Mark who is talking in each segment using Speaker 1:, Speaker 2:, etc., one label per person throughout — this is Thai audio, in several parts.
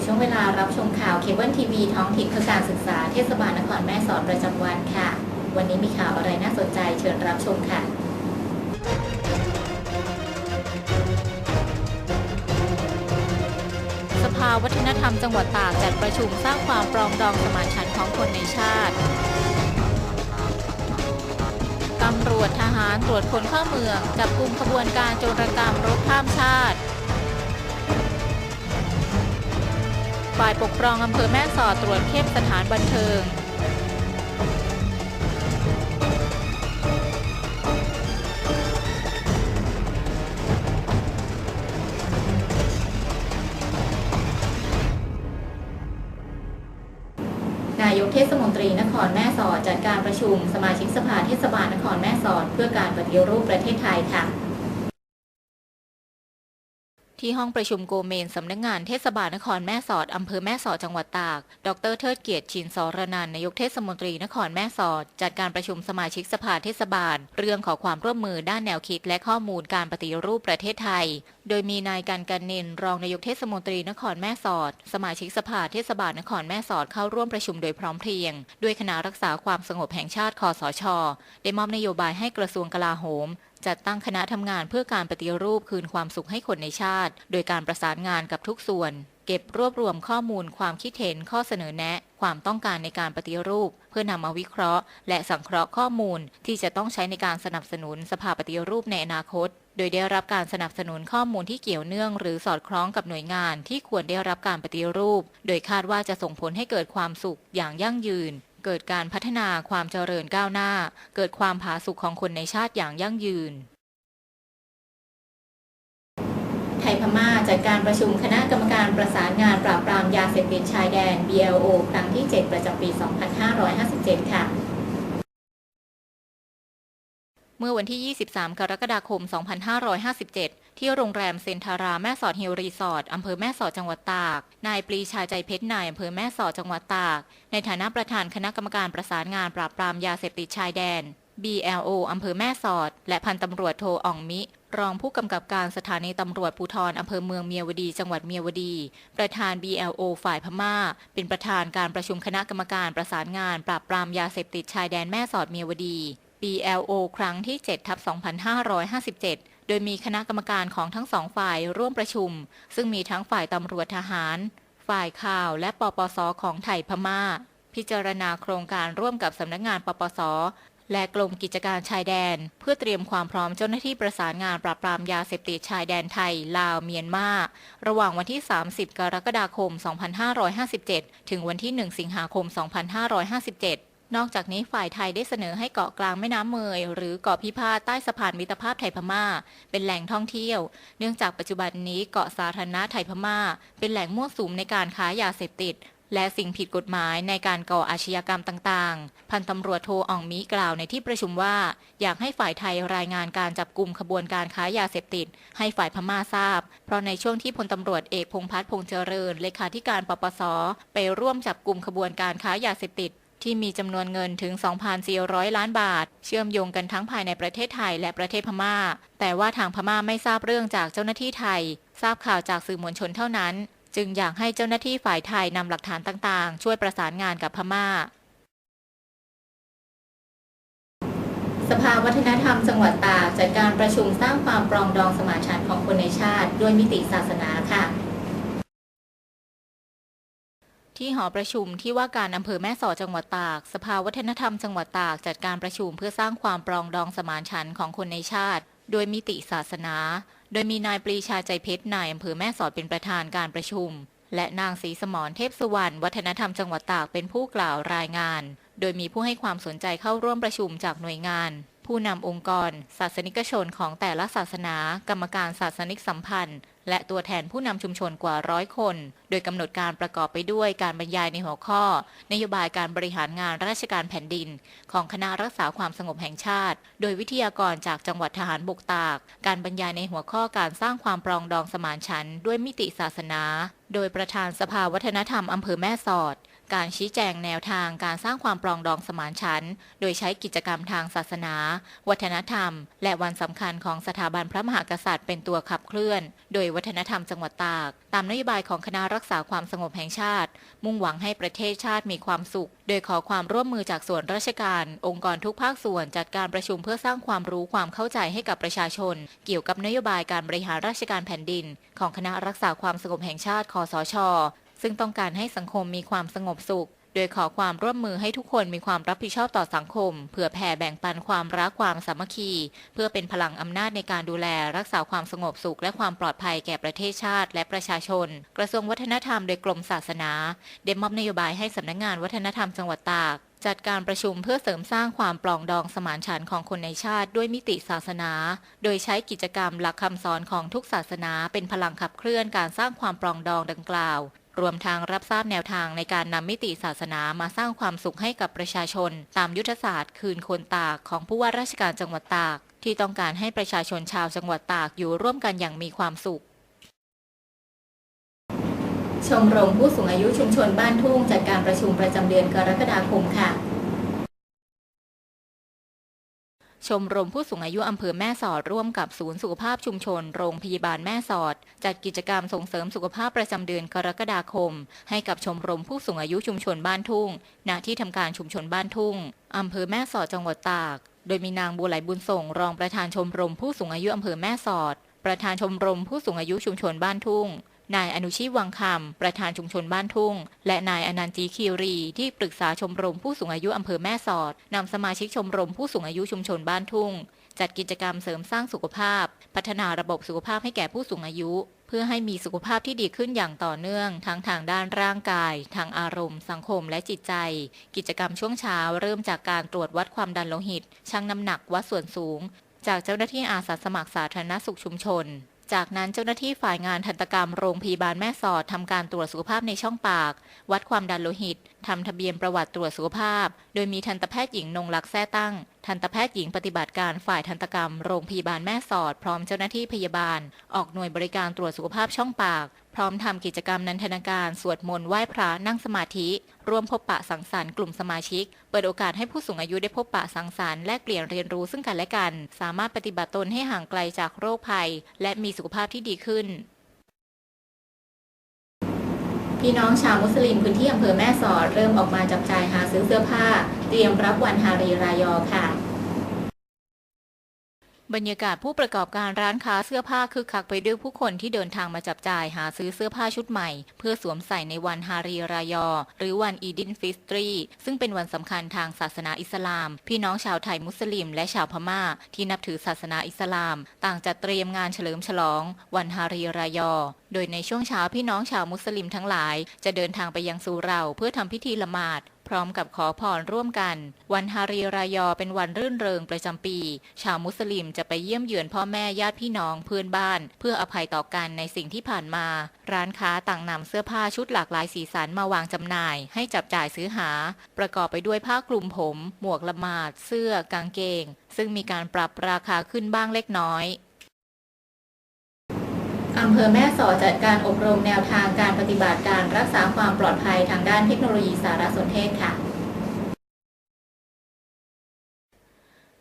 Speaker 1: สู่ช่วงเวลารับชมข่าวเคเบิลทีวีท้องถิ่นเพื่อการศึกษาเทศบาลนครแม่สอดประจำวันค่ะ วันนี้มีข่าวอะไรน่าสนใจเชิญรับชมค่ะ สภาวัฒนธรรมจังหวัดตากจัดประชุมสร้างความปรองดองสมานฉันท์ของคนในชาติตำรวจทหารตรวจคนเข้าเมืองจับกลุ่มขบวนการโจรกรรมรถข้ามชาติ ฝ่ายปกครองอำเภอแม่สอดตรวจเข้มสถานบันเทิง นายกเทศมนตรีนครแม่สอดจัดการประชุมสมาชิกสภาเทศบาลนครแม่สอด เพื่อการปฏิรูปประเทศไทยค่ะ ที่ห้องประชุมโกเมน สำนักงงานเทศบาลนครแม่สอด อำเภอแม่สอดจังหวัดตาก ดรเทิดเกียรติชินสรนันนายกเทศมนตรีนครแม่สอด จัดการประชุมสมาชิกสภาเทศบาล เรื่องขอความร่วมมือด้านแนวคิดและข้อมูลการปฏิรูปประเทศไทย โดยมีนายกันกันเนินรองนายกเทศมนตรีนครแม่สอด สมาชิกสภาเทศบาลนครแม่สอดเข้าร่วมประชุมโดยพร้อมเพรียง ด้วยคณะรักษาความสงบแห่งชาติคอสช ได้มอบนโยบายให้กระทรวงกลาโหม จัดตั้งคณะทำงานเพื่อการปฏิรูปคืนความสุขให้คนในชาติ โดยการประสานงานกับทุกส่วน เก็บรวบรวมข้อมูลความคิดเห็นข้อเสนอแนะ ความต้องการในการปฏิรูป เพื่อนำมาวิเคราะห์ และสังเคราะห์ข้อมูล ที่จะต้องใช้ในการสนับสนุนสภาปฏิรูปในอนาคต โดยได้รับการสนับสนุนข้อมูลที่เกี่ยวเนื่อง หรือสอดคล้องกับหน่วยงานที่ควรได้รับการปฏิรูป โดยคาดว่าจะส่งผลให้เกิดความสุขอย่างยั่งยืน เกิดการพัฒนาความเจริญก้าวหน้า เกิดความผาสุกของคนในชาติอย่างยั่งยืน ไทยพม่าจัดการประชุมคณะกรรมการประสานงานปราบปรามยาเสพติดชายแดน BLO ครั้งที่ 7 ประจำปี 2557 ค่ะเมื่อวันที่ 23 กรกฎาคม 2557 ที่โรงแรมเซนทาราแม่สอดฮิลรีสอร์ทอำเภอแม่สอดจังหวัดตาก นายปรีชาใจเพชรนายอำเภอแม่สอดจังหวัดตาก ในฐานะประธานคณะกรรมการประสานงานปราบปรามยาเสพติดชายแดน BLO อำเภอแม่สอด และพันตำรวจโทอ่องมิ รองผู้กำกับการสถานีตำรวจภูธรอำเภอเมืองเมียวดี จังหวัดเมียวดี ประธาน BLO ฝ่ายพม่า เป็นประธานการประชุมคณะกรรมการประสานงาน ปราบปรามยาเสพติดชายแดนแม่สอดเมียวดี BLO ครั้งที่7ทับ2557 ดยมีคณะกรรมการของทั้งสองฝ่ายร่วมประชุม ซึ่งมีทั้งฝ่ายตำรวจทหาร ฝ่ายข่าวและปปสของไทยพม่า พิจารณาโครงการร่วมกับสำนักงานปปสและกรมกิจการชายแดน เพื่อเตรียมความพร้อมเจ้าหน้าที่ประสานงานปราบปรามยาเสพติดชายแดนไทย ลาวเมียนมาระหว่างวันที่ 30 กรกฎาคม 2557 ถึงวันที่ 1 สิงหาคม 2557 นอกจากนี้ฝ่ายไทยได้เสนอให้เกาะกลางแม่น้ำเมย หรือเกาะพิพาทใต้สะพานมิตรภาพไทยพม่า เป็นแหล่งท่องเที่ยว เนื่องจากปัจจุบันนี้เกาะสาธารณะไทยพม่า เป็นแหล่งมั่วสุมในการค้ายาเสพติด และสิ่งผิดกฎหมายในการก่ออาชญากรรมต่างๆ พันตำรวจโทอ่องมีกล่าวในที่ประชุมว่า อยากให้ฝ่ายไทยรายงานการจับกลุ่มขบวนการค้ายาเสพติด ให้ฝ่ายพม่าทราบ เพราะในช่วงที่พลตำรวจเอกพงพัฒน์พงเจริญเลขาธิการปปสไปร่วมจับกลุ่มขบวนการค้ายาเสพติด ที่มีจำนวนเงินถึง 2,400 ล้านบาท เชื่อมโยงกันทั้งภายในประเทศไทยและประเทศพม่า แต่ว่าทางพม่าไม่ทราบเรื่องจากเจ้าหน้าที่ไทย ทราบข่าวจากสื่อมวลชนเท่านั้น จึงอยากให้เจ้าหน้าที่ฝ่ายไทยนำหลักฐานต่างๆ ช่วยประสานงานกับพม่า สภาวัฒนธรรมจังหวัดตากจัดการประชุมสร้างความปรองดองสมานฉันท์ของคนในชาติ ด้วยมิติศาสนาค่ะ ที่หอประชุมที่ว่าการอำเภอแม่สอดจังหวัดตาก สภาวัฒนธรรมจังหวัดตากจัดการประชุมเพื่อสร้างความปรองดองสมานฉันท์ของคนในชาติ โดยมิติศาสนา โดยมีนายปรีชาใจเพชรนายอำเภอแม่สอดเป็นประธานการประชุม และนางศรีสมรเทพสุวรรณวัฒนธรรมจังหวัดตากเป็นผู้กล่าวรายงาน โดยมีผู้ให้ความสนใจเข้าร่วมประชุมจากหน่วยงาน ผู้นำองค์กร ศาสนิกชนของแต่ละศาสนา กรรมการศาสนิกสัมพันธ์ และตัวแทนผู้นำชุมชนกว่าร้อยคน โดยกำหนดการประกอบไปด้วยการบรรยายในหัวข้อ นโยบายการบริหารงานราชการแผ่นดิน ของคณะรักษาความสงบแห่งชาติ โดยวิทยากรจากจังหวัดทหารบกตาก การบรรยายในหัวข้อการสร้างความปรองดองสมานฉันท์ด้วยมิติศาสนา โดยประธานสภาวัฒนธรรมอำเภอแม่สอด การชี้แจงแนวทางการสร้างความปรองดองสมานฉันท์โดยใช้กิจกรรมทางศาสนา วัฒนธรรม และวันสำคัญของสถาบันพระมหากษัตริย์เป็นตัวขับเคลื่อน โดยวัฒนธรรมจังหวัดตาก ตามนโยบายของคณะรักษาความสงบแห่งชาติ มุ่งหวังให้ประเทศชาติมีความสุข โดยขอความร่วมมือจากส่วนราชการ องค์กรทุกภาคส่วนจัดการประชุมเพื่อสร้างความรู้ความเข้าใจให้กับประชาชน เกี่ยวกับนโยบายการบริหารราชการแผ่นดิน ของคณะรักษาความสงบแห่งชาติคอสช ซึ่งต้องการให้สังคมมีความสงบสุข โดยขอความร่วมมือให้ทุกคนมีความรับผิดชอบต่อสังคมเพื่อแผ่แบ่งปันความรักความสามัคคี เพื่อเป็นพลังอำนาจในการดูแล รักษาความสงบสุข และความปลอดภัยแก่ประเทศชาติ และประชาชน กระทรวงวัฒนธรรมโดยกรมศาสนาได้มอบนโยบายให้สำนักงานวัฒนธรรมจังหวัดตากจัดการประชุมเพื่อเสริมสร้างความปลองดองสมานฉันท์ของคนในชาติด้วยมิติศาสนา โดยใช้กิจกรรมหลักคำสอนของทุกศาสนาเป็นพลังขับเคลื่อนการสร้างความปลองดองดังกล่าว รวมทางรับทราบแนวทางในการนำมิติศาสนามาสร้างความสุขให้กับประชาชน ตามยุทธศาสตร์คืนคนตากของผู้ว่าราชการจังหวัดตาก ที่ต้องการให้ประชาชนชาวจังหวัดตากอยู่ร่วมกันอย่างมีความสุขชมรมผู้สูงอายุชุมชนบ้านทุ่งจัดการประชุมประจำเดือนกรกฎาคมค่ะ ชมรมผู้สูงอายุอำเภอแม่สอดร่วมกับศูนย์สุขภาพชุมชน โรงพยาบาลแม่สอด จัดกิจกรรมส่งเสริมสุขภาพประจำเดือนกรกฎาคม ให้กับชมรมผู้สูงอายุชุมชนบ้านทุ่ง ณ ที่ทำการชุมชนบ้านทุ่งอำเภอแม่สอดจังหวัดตาก โดยมีนางบัวไหลบุญส่ง รองประธานชมรมผู้สูงอายุอำเภอแม่สอด ประธานชมรมผู้สูงอายุชุมชนบ้านทุ่ง นายอนุชีพวังคำประธานชุมชนบ้านทุ่ง และนายอนันต์จีคีรี ที่ปรึกษาชมรมผู้สูงอายุอำเภอแม่สอดนำสมาชิกชมรมผู้สูงอายุชุมชนบ้านทุ่ง จัดกิจกรรมเสริมสร้างสุขภาพ พัฒนาระบบสุขภาพให้แก่ผู้สูงอายุ เพื่อให้มีสุขภาพที่ดีขึ้นอย่างต่อเนื่อง ทั้งทางด้านร่างกาย ทางอารมณ์ สังคมและจิตใจ กิจกรรมช่วงเช้า เริ่มจากการตรวจวัดความดันโลหิตชั่งน้ำหนักวัดส่วนสูง จากเจ้าหน้าที่อาสาสมัครสาธารณสุขชุมชน จากนั้นเจ้าหน้าที่ฝ่ายงานทันตกรรมโรงพยาบาลแม่สอดทำการตรวจสุขภาพในช่องปาก วัดความดันโลหิตทำทะเบียนประวัติตรวจสุขภาพ โดยมีทันตแพทย์หญิงนงลักษ์แท้ตั้ง ทันตแพทย์หญิงปฏิบัติการฝ่ายทันตกรรมโรงพยาบาลแม่สอด พร้อมเจ้าหน้าที่พยาบาล ออกหน่วยบริการตรวจสุขภาพช่องปาก พร้อมทำกิจกรรมนันทนาการ สวดมนต์ไหว้พระนั่งสมาธิ ร่วมพบปะสังสรรค์กลุ่มสมาชิก เปิดโอกาสให้ผู้สูงอายุได้พบปะสังสรรค์แลกเปลี่ยนเรียนรู้ซึ่งกันและกัน สามารถปฏิบัติตนให้ห่างไกลจากโรคภัย และมีสุขภาพที่ดีขึ้น พี่น้องชาวมุสลิมพื้นที่อำเภอแม่สอดเริ่มออกมาจับจ่ายหาซื้อเสื้อผ้า เตรียมรับวันฮารีรายอค่ะ บรรยากาศผู้ประกอบการร้านค้าเสื้อผ้าคึกคักไปด้วยผู้คนที่เดินทางมาจับจ่ายหาซื้อเสื้อผ้าชุดใหม่ เพื่อสวมใส่ในวันฮารีรายอ หรือวันอีดินฟิสตรี ซึ่งเป็นวันสำคัญทางศาสนาอิสลาม พี่น้องชาวไทยมุสลิม และชาวพม่า ที่นับถือศาสนาอิสลาม ต่างจัดเตรียมงานเฉลิมฉลอง วันฮารีรายอ โดยในช่วงเช้าพี่น้องชาวมุสลิมทั้งหลาย จะเดินทางไปยังซูเราเพื่อทำพิธีละหมาดพร้อมกับขอพรร่วมกัน วันฮารีรายอเป็นวันรื่นเริงประจำปี ชาวมุสลิมจะไปเยี่ยมเยือนพ่อแม่ญาติพี่น้องเพื่อนบ้าน เพื่ออภัยต่อกันในสิ่งที่ผ่านมา ร้านค้าต่างนำเสื้อผ้าชุดหลากหลายสีสันมาวางจำหน่าย ให้จับจ่ายซื้อหา ประกอบไปด้วยผ้าคลุมผม หมวกละหมาด เสื้อกางเกง ซึ่งมีการปรับราคาขึ้นบ้างเล็กน้อย อำเภอแม่สอดจัดการอบรมแนวทางการปฏิบัติการรักษาความปลอดภัยทางด้านเทคโนโลยีสารสนเทศค่ะ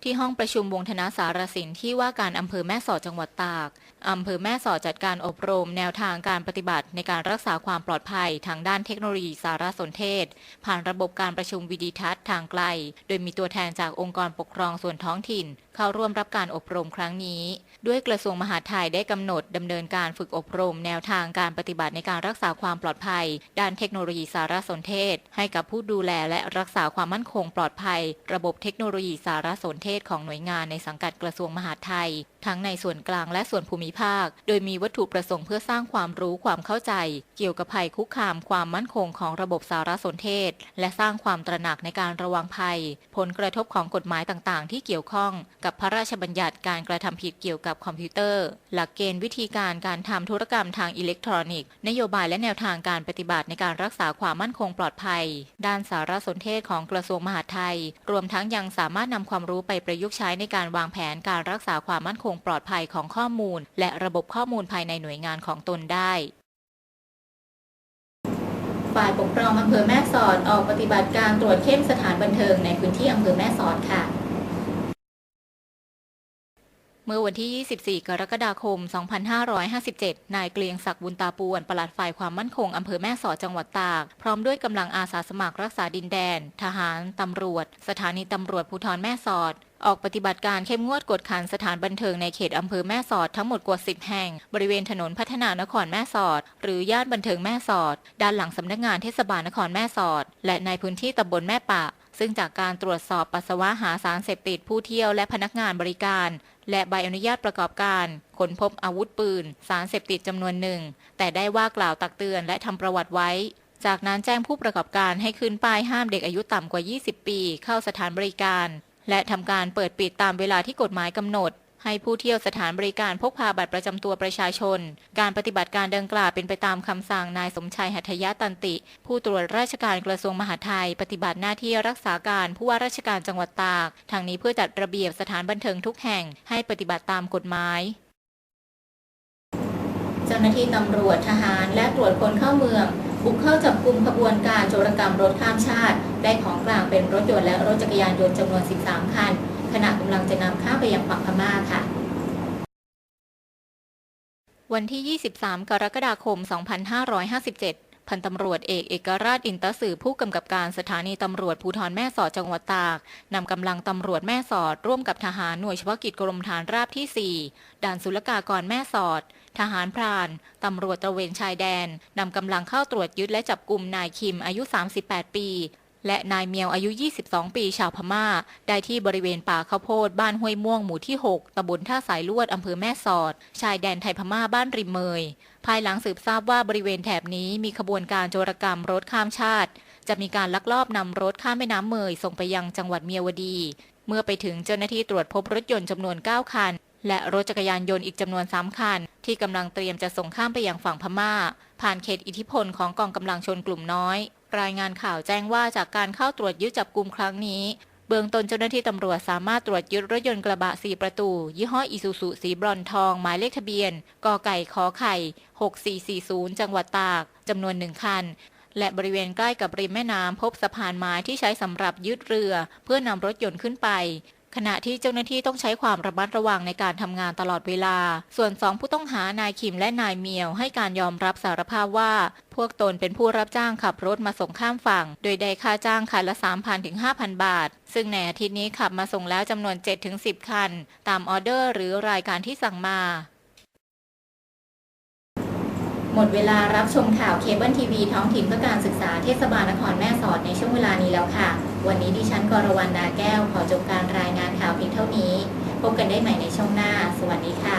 Speaker 1: ที่ห้องประชุมวงธนาสารสินที่ว่าการอำเภอแม่สอดจังหวัดตากอำเภอแม่สอดจัดการอบรมแนวทางการปฏิบัติในการรักษาความปลอดภัยทางด้านเทคโนโลยีสารสนเทศ ผ่านระบบการประชุมวิดีทัศน์ทางไกล โดยมีตัวแทนจากองค์กรปกครองส่วนท้องถิ่น เข้าร่วมรับการอบรมครั้งนี้ ด้วยกระทรวงมหาดไทยได้กำหนดดำเนินการฝึกอบรม แนวทางการปฏิบัติในการรักษาความปลอดภัย ด้านเทคโนโลยีสารสนเทศ ให้กับผู้ดูแลและรักษาความมั่นคงปลอดภัย ระบบเทคโนโลยีสารสนเทศของหน่วยงานในสังกัดกระทรวงมหาดไทย ทั้งในส่วนกลางและส่วนภูมิภาค โดยมีวัตถุประสงค์เพื่อสร้างความรู้ความเข้าใจ เกี่ยวกับภัยคุกคามความมั่นคงของระบบสารสนเทศ และสร้างความตระหนักในการระวังภัย ผลกระทบของกฎหมายต่างๆ ที่เกี่ยวข้องกับพระราชบัญญัติการกระทำผิดเกี่ยวกับคอมพิวเตอร์ หลักเกณฑ์วิธีการการทำธุรกรรมทางอิเล็กทรอนิกส์ นโยบายและแนวทางการปฏิบัติในการรักษาความมั่นคงปลอดภัย ด้านสารสนเทศของกระทรวงมหาดไทย รวมทั้งยังสามารถนำความรู้ไปประยุกต์ใช้ในการวางแผนการรักษาความมั่นคงปลอดภัยของข้อมูล และระบบข้อมูลภายในหน่วยงานของตนได้ฝ่ายปกครองอำเภอแม่สอดออกปฏิบัติการตรวจเข้มสถานบันเทิงในพื้นที่อำเภอแม่สอดค่ะ เมื่อวันที่ 24 กรกฎาคม 2557 นายเกลียงศักดิ์บุญตาปวนปลัดฝ่ายความมั่นคงอำเภอแม่สอดจังหวัดตาก พร้อมด้วยกำลังอาสาสมัครรักษาดินแดน ทหาร ตำรวจ สถานีตำรวจภูธรแม่สอดออกปฏิบัติการเข้มงวดกดขันสถานบันเทิงในเขตอำเภอแม่สอดทั้งหมดกว่า 10 แห่ง บริเวณถนนพัฒนานครแม่สอด หรือย่านบันเทิงแม่สอด ด้านหลังสำนักงานเทศบาลนครแม่สอด และในพื้นที่ตำบลแม่ปะ ซึ่งจากการตรวจสอบปัสสาวะหาสารเสพติดผู้เที่ยวและพนักงานบริการ และใบอนุญาตประกอบการค้นพบอาวุธปืน สารเสพติดจำนวนหนึ่ง แต่ได้ว่ากล่าวตักเตือนและทำประวัติไว้ จากนั้นแจ้งผู้ประกอบการให้ขึ้นป้ายห้ามเด็กอายุต่ำกว่า 20 ปี เข้าสถานบริการ และทำการเปิดปิดตามเวลาที่กฎหมายกำหนด ให้ผู้เที่ยวสถานบริการพกพาบัตรประจำตัวประชาชน การปฏิบัติการดังกล่าวเป็นไปตามคำสั่งนายสมชัยหัตยะตันติ ผู้ตรวจราชการกระทรวงมหาดไทย ปฏิบัติหน้าที่รักษาการผู้ว่าราชการจังหวัดตาก ทางนี้เพื่อจัดระเบียบสถานบันเทิงทุกแห่งให้ปฏิบัติตามกฎหมายเจ้าหน้าที่ตำรวจทหารและตรวจคนเข้าเมือง บุกเข้าจับกลุ่มขบวนการโจรกรรมรถข้ามชาติ ได้ของกลางเป็นรถยนต์และรถจักรยานยนต์จำนวน 13 คัน ขณะกำลังจะนำข้ามไปยังฝั่งพม่าค่ะวันที่ 23 กรกฎาคม 2557 พันตำรวจเอกเอกราชอินตสือผู้กำกับการสถานีตำรวจภูธรแม่สอดจังหวัดตาก นำกำลังตำรวจแม่สอด ร่วมกับทหารหน่วยเฉพาะกิจกรมฐานราบที่ 4 ด่านศุลกากรแม่สอด ทหารพรานตำรวจตระเวนชายแดนนำกำลังเข้าตรวจยึดและจับกลุ่มนายคิมอายุ 38 ปีและนายเมียวอายุ 22 ปีชาวพม่า ได้ที่บริเวณป่าข้าวโพดบ้านห้วยม่วงหมู่ที่ 6 ตำบลท่าสายลวด อำเภอแม่สอด ชายแดนไทยพม่าบ้านริมเมย ภายหลังสืบทราบว่าบริเวณแถบนี้มีขบวนการโจรกรรมรถข้ามชาติ จะมีการลักลอบนำรถข้ามแม่น้ำเมยส่งไปยังจังหวัดเมียวดี เมื่อไปถึงเจ้าหน้าที่ตรวจพบรถยนต์จำนวน 9 คัน และรถจักรยานยนต์อีกจำนวน 3 คัน ที่กำลังเตรียมจะส่งข้ามไปยังฝั่งพม่า ผ่านเขตอิทธิพลของกองกำลังชนกลุ่มน้อย รายงานข่าวแจ้งว่าจากการเข้าตรวจยึดจับกลุ่มครั้งนี้ เบื้องต้นเจ้าหน้าที่ตำรวจสามารถตรวจยึดรถยนต์กระบะ 4 ประตู ยี่ห้ออีซูซุสีบรอนทอง หมายเลขทะเบียนกอไก่ขอไข่ 6440 จังหวัดตากจำนวนหนึ่งคันและบริเวณใกล้กับริมแม่น้ำพบสะพานไม้ที่ใช้สำหรับยึดเรือ เพื่อนำรถยนต์ขึ้นไป ขณะที่เจ้าหน้าที่ต้องใช้ความระมัดระวังในการทำงานตลอดเวลา ส่วนสองผู้ต้องหานายคิมและนายเมียวให้การยอมรับสารภาพว่า พวกตนเป็นผู้รับจ้างขับรถมาส่งข้ามฝั่ง โดยได้ค่าจ้างคันละ 3,000ถึง5,000 บาท ซึ่งในอาทิตย์นี้ขับมาส่งแล้วจำนวน 7-10ถึง10คัน ตามออเดอร์หรือรายการที่สั่งมา มดเวลารับชมข่าวเคเบิลทีวีท้องถิ่นเพื่อการศึกษาเทศบาลนครแม่สอดในช่วงเวลานี้แล้วค่ะ วันนี้ดิฉันกรวรรณดาแก้ว ขอจบการรายงานข่าวเพียงเท่านี้ พบกันได้ใหม่ในช่วงหน้า สวัสดีค่ะ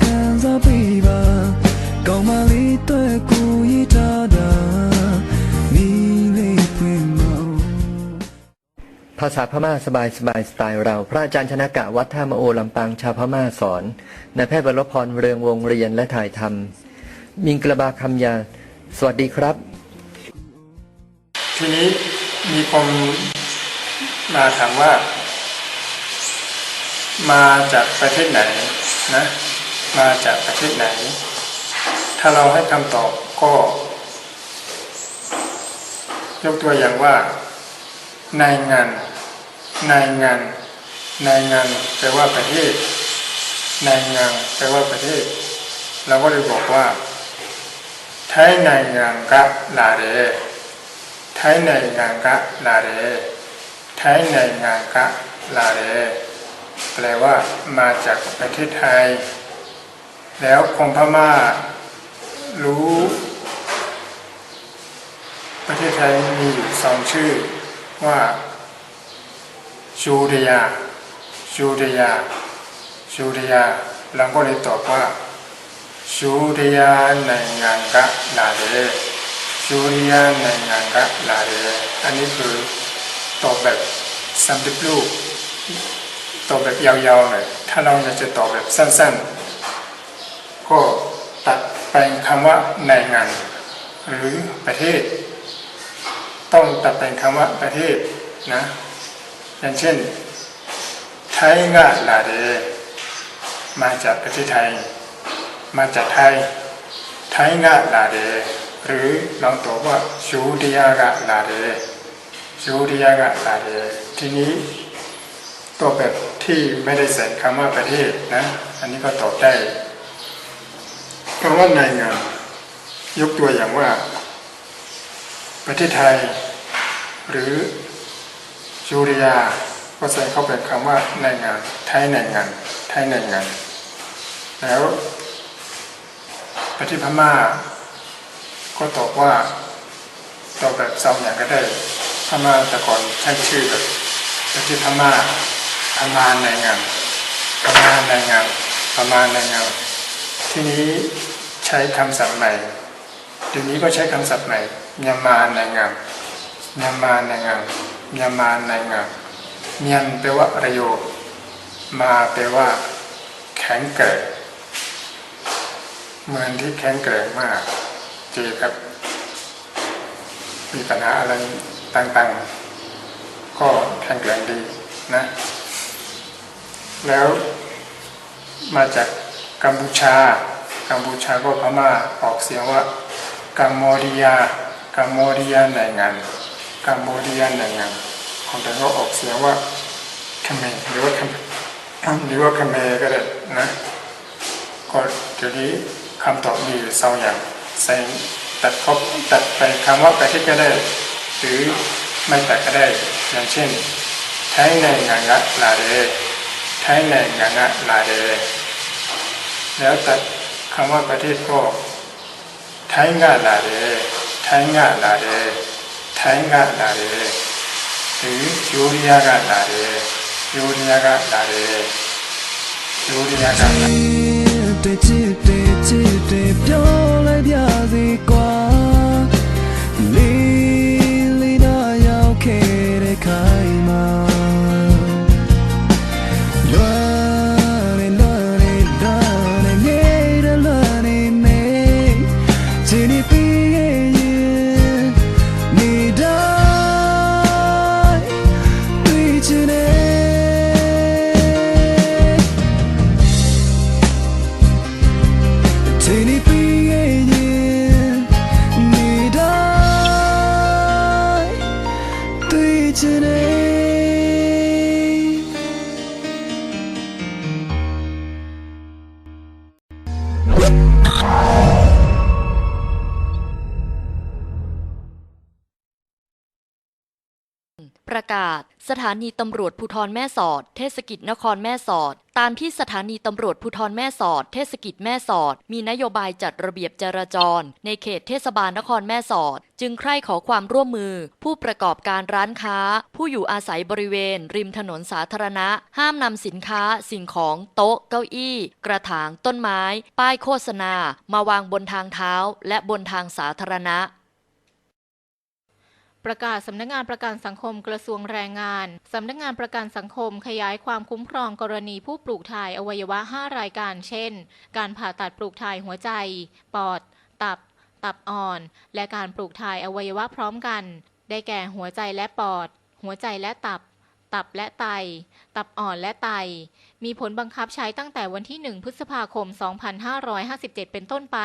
Speaker 2: 看着背吧，高马里对故意扎的，你累不毛。
Speaker 3: ภาษาพม่าสบายสบายสไตล์เรา พระอาจารย์ชนะกะวัดท่ามโอลำปางชาวพม่าสอนนายแพทย์บรพรเรืองวงเรียนและถ่ายทำมิงกระบาคำยา สวัสดีครับ
Speaker 4: ทีนี้มีคนมาถามว่า มาจากประเทศไหนนะ มาจากประเทศไหน ถ้าเราให้คำตอบก็ ยกตัวอย่างว่านายงานนายงานนายงานแปลว่าประเทศนายงานแปลว่าประเทศ เราก็เลยบอกว่าไทยนายงานกะลาเรไทยในงานกะลาเรไทยในงานกะลาเรแปลว่ามาจากประเทศไทย แล้วคนพม่ารู้ ประเทศไทยมีอยู่สองชื่อว่าชูเดียชูเดียชูเดียเราก็เลยตอบว่าชูเดียในงานกะลาเรชูริยในงานกะลาเรอันนี้คือตอบแบบสำเร็จรูปตอบแบบยาวๆหน่อยถ้าเราอยากจะตอบแบบสั้นๆ ก็ตัดไปลงคำว่าในงานหรือประเทศ ต้องตัดเป็นคำว่าประเทศนะอย่างเช่น ไทยงะลาเรมาจากประเทศไทย มาจากไทย ไทยงะลาเด หรือลองตอบว่าชูดิยากะลาเดชูดิยากะลาเด ทีนี้ตัวแบบที่ไม่ได้ใส่คำว่าประเทศนะ อันนี้ก็ตอบได้ คำว่าในงานยกตัวอย่างว่า ประเทศไทย หรือชูริยาก็ใส่เข้าไปคำว่าในงานไทยในงานไทยในงาน แล้วประเทศพม่า ก็ตอบว่าตอบแบบสองอย่างก็ได้พม่าแต่ก่อนใช้ชื่อแบบประเทศพม่าพม่าในงานพม่าในงานพม่าในงานทีนี้ ใช้คำศัพท์ใหม่เดี๋ยวนี้ก็ใช้คำศัพท์ใหม่เมียนมาในงานเมียนมาในงานเมียนมาในงานเมียนแปลว่าประโยชน์มาแปลว่า แข็งแกร่งเมืองที่แข็งแกร่งมาก เจอกับ มีปัญหาอะไรต่างๆ ก็แข็งแกร่งดีนะ แล้วมาจากกัมพูชา กัมพูชาก็พม่าออกเสียงว่ากัมโมเดียกัมโมเดียในงานกัมโมเดียในงานคนไทยก็ออกเสียงว่าคเมรหรือว่าคหรือว่าคเมรก็ได้นะก็เดี๋ยวนี้คำตอบมีอยู่สองอย่างใส่ตัดครบตัดไปคำว่าประเทศก็ได้ หรือไม่ตัดก็ได้อย่างเช่นไทยในงานละลาเดไทยในงานละลาเดแล้วตัด คำว่าประเทศก็ไทยงาลาเดไทยงาลาเดไทยงาลาเดหรือยูริยากาลาเดยูริยากาลาเดยูริยากาลา
Speaker 2: တဲ့ချ
Speaker 5: ประกาศ สถานีตำรวจภูธรแม่สอด เทศกิจนครแม่สอด ตามที่สถานีตำรวจภูธรแม่สอด เทศกิจแม่สอด มีนโยบายจัดระเบียบจราจร ในเขตเทศบาลนครแม่สอด จึงใคร่ขอความร่วมมือ ผู้ประกอบการร้านค้า ผู้อยู่อาศัยบริเวณ ริมถนนสาธารณะ ห้ามนำสินค้า สิ่งของโต๊ะ เก้าอี้ กระถางต้นไม้ ป้ายโฆษณา มาวางบนทางเท้า และบนทางสาธารณะ
Speaker 1: ประกาศสำนักงานประกันสังคมกระทรวงแรงงานสำนักงานประกันสังคมขยายความคุ้มครองกรณีผู้ปลูกถ่ายอวัยวะ 5 รายการ เช่น การผ่าตัดปลูกถ่ายหัวใจ ปอด ตับ ตับอ่อน และการปลูกถ่ายอวัยวะพร้อมกัน ได้แก่หัวใจและปอด หัวใจและตับ ตับและไต ตับอ่อนและไต มีผลบังคับใช้ตั้งแต่วันที่ 1 พฤษภาคม 2557 เป็นต้นไป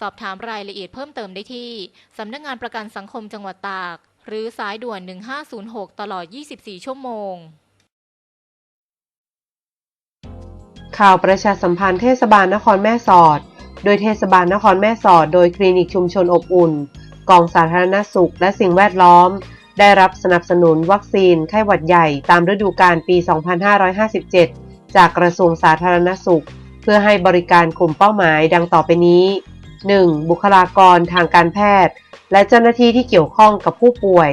Speaker 1: สอบถามรายละเอียดเพิ่มเติมได้ที่สำนักงานประกันสังคมจังหวัดตาก หรือสายด่วน 1506 ตลอด 24 ชั่วโมง
Speaker 6: ข่าวประชาสัมพันธ์เทศบาลนครแม่สอด โดยเทศบาลนครแม่สอด โดยคลินิกชุมชนอบอุ่น กองสาธารณสุข และสิ่งแวดล้อม ได้รับสนับสนุนวัคซีนไข้หวัดใหญ่ตามฤดูกาลปี 2557 จากกระทรวงสาธารณสุข เพื่อให้บริการกลุ่มเป้าหมายดังต่อไปนี้ 1. บุคลากรทางการแพทย์ และเจ้าหน้าที่ที่เกี่ยวข้องกับผู้ป่วย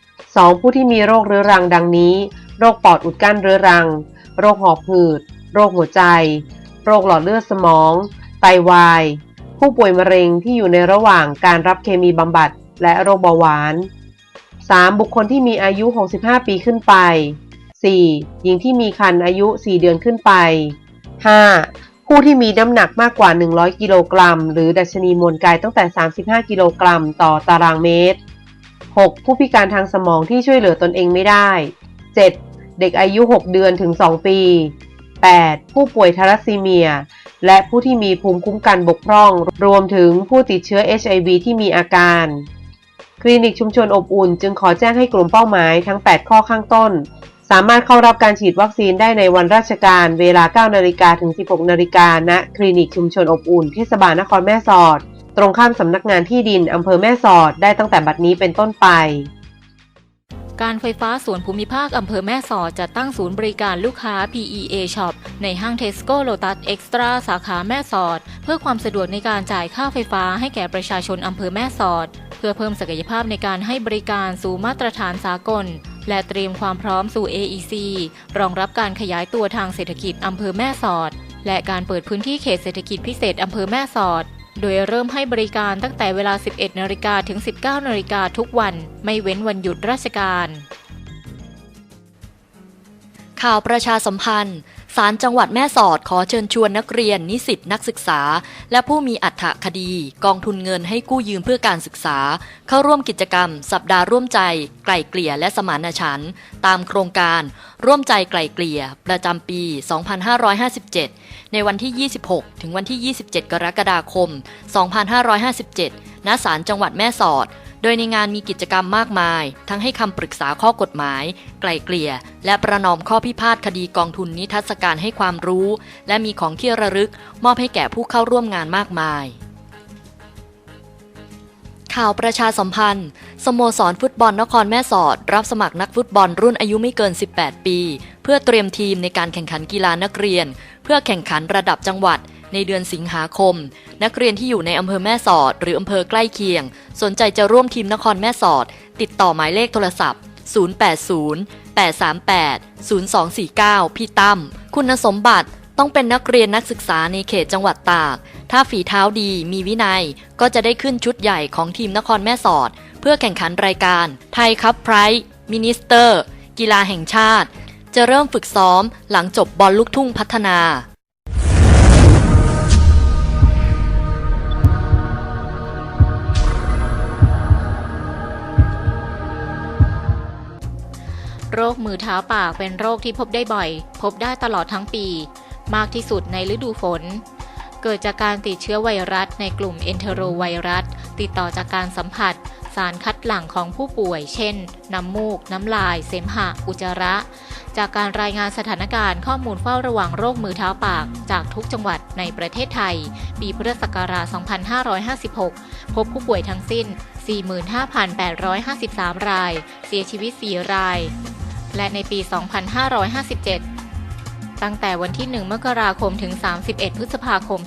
Speaker 6: 2. ผู้ที่มีโรคเรื้อรังดังนี้ โรคปอดอุดกั้นเรื้อรัง โรคหอบหืด โรคหัวใจ โรคหลอดเลือดสมอง ไตวาย ผู้ป่วยมะเร็งที่อยู่ในระหว่างการรับเคมีบำบัด และโรคเบาหวาน 3. บุคคลที่มีอายุ 65 ปีขึ้นไป 4. หญิงที่มีครรภ์อายุ 4 เดือนขึ้นไป 5. ผู้ที่มีน้ำหนักมากกว่า 100 กิโลกรัม หรือดัชนีมวลกายตั้งแต่ 35 กิโลกรัม ต่อตารางเมตร 6. ผู้พิการทางสมองที่ช่วยเหลือตนเองไม่ได้ 7. เด็กอายุ 6 เดือนถึง 2 ปี 8. ผู้ป่วยทารัสซีเมีย และผู้ที่มีภูมิคุ้มกันบกพร่อง รวมถึงผู้ติดเชื้อ HIV ที่มีอาการ คลินิกชุมชนอบอุ่น จึงขอแจ้งให้กลุ่มเป้าหมายทั้ง 8 ข้อข้างต้น สามารถเข้ารับการฉีดวัคซีนได้ในวันราชการ เวลา 9 นาฬิกาถึง 16 นาฬิกาณคลินิกชุมชนอบอุ่นเทศบาลนครแม่สอด ตรงข้ามสำนักงานที่ดินอำเภอแม่สอดได้ตั้งแต่บัดนี้เป็นต้นไป
Speaker 1: การไฟฟ้าส่วนภูมิภาคอำเภอแม่สอดจะตั้งศูนย์บริการลูกค้า PEA Shop ในห้าง Tesco Lotus Extra สาขาแม่สอด เพื่อความสะดวกในการจ่ายค่าไฟฟ้าให้แก่ประชาชนอำเภอแม่สอด เพื่อเพิ่มศักยภาพในการให้บริการสู่มาตรฐานสากล และเตรียมความพร้อมสู่ AEC รองรับการขยายตัวทางเศรษฐกิจอำเภอแม่สอด และการเปิดพื้นที่เขตเศรษฐกิจพิเศษอำเภอแม่สอด โดยเริ่มให้บริการตั้งแต่เวลา 11นาฬิกาถึง 19นาฬิกาทุกวัน ไม่เว้นวันหยุดราชการ
Speaker 5: ข่าวประชาสัมพันธ์ ศาลจังหวัดแม่สอดขอเชิญชวนนักเรียน นิสิตนักศึกษา และผู้มีอัฐคดี กองทุนเงินให้กู้ยืมเพื่อการศึกษา เข้าร่วมกิจกรรม สัปดาห์ร่วมใจ ไกล่เกลี่ยและสมานฉันท์ตามโครงการ ร่วมใจไกล่เกลี่ย ประจำปี 2557 ในวันที่ 26 ถึงวันที่ 27 กรกฎาคม 2557 ณ ศาลจังหวัดแม่สอด โดยในงานมีกิจกรรมมากมาย ทั้งให้คำปรึกษาข้อกฎหมาย ไกล่เกลี่ย และประนอมข้อพิพาทคดีกองทุนนิทรรศการให้ความรู้ และมีของที่ระลึก มอบให้แก่ผู้เข้าร่วมงานมากมาย ข่าวประชาสัมพันธ์ สโมสรฟุตบอลนครแม่สอด รับสมัครนักฟุตบอลรุ่นอายุไม่เกิน 18 ปี เพื่อเตรียมทีมในการแข่งขันกีฬานักเรียน เพื่อแข่งขันระดับจังหวัด ในเดือนสิงหาคม นักเรียนที่อยู่ในอำเภอแม่สอด หรืออำเภอใกล้เคียง สนใจจะร่วมทีมนครแม่สอด ติดต่อหมายเลขโทรศัพท์ 080 838 0249 พี่ตั้มคุณสมบัติต้องเป็นนักเรียนนักศึกษาในเขตจังหวัดตาก ถ้าฝีเท้าดีมีวินัย ก็จะได้ขึ้นชุดใหญ่ของทีมนครแม่สอด เพื่อแข่งขันรายการ ไทยคัพไพรส์มินิสเตอร์ กีฬาแห่งชาติ จะเริ่มฝึกซ้อมหลังจบบอลลูกทุ่งพัฒนา
Speaker 1: โรคมือเท้าปากเป็นโรคที่พบได้บ่อย พบได้ตลอดทั้งปี มากที่สุดในฤดูฝน เกิดจากการติดเชื้อไวรัสในกลุ่มเอนเทโรไวรัส ติดต่อจากการสัมผัส สารคัดหลั่งของผู้ป่วย เช่น น้ำมูก น้ำลาย เสมหะ อุจจาระ จากการรายงานสถานการณ์ข้อมูลเฝ้าระวังโรคมือเท้าปาก จากทุกจังหวัดในประเทศไทย ปีพุทธศักราช 2556 พบผู้ป่วยทั้งสิ้น 45,853 ราย เสียชีวิต 4 ราย และในปี 2557 ตั้งแต่วันที่ 1 มกราคมถึง 31 พฤษภาคม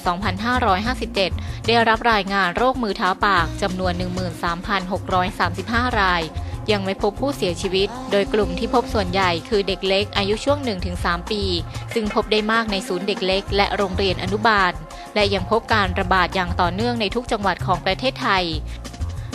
Speaker 1: 2557 ได้รับรายงานโรคมือเท้าปากจำนวน 13,635 ราย ยังไม่พบผู้เสียชีวิต โดยกลุ่มที่พบส่วนใหญ่คือเด็กเล็กอายุช่วง 1-3 ปี ซึ่งพบได้มากในศูนย์เด็กเล็ก และโรงเรียนอนุบาลและยังพบการระบาดอย่างต่อเนื่องในทุกจังหวัดของประเทศไทย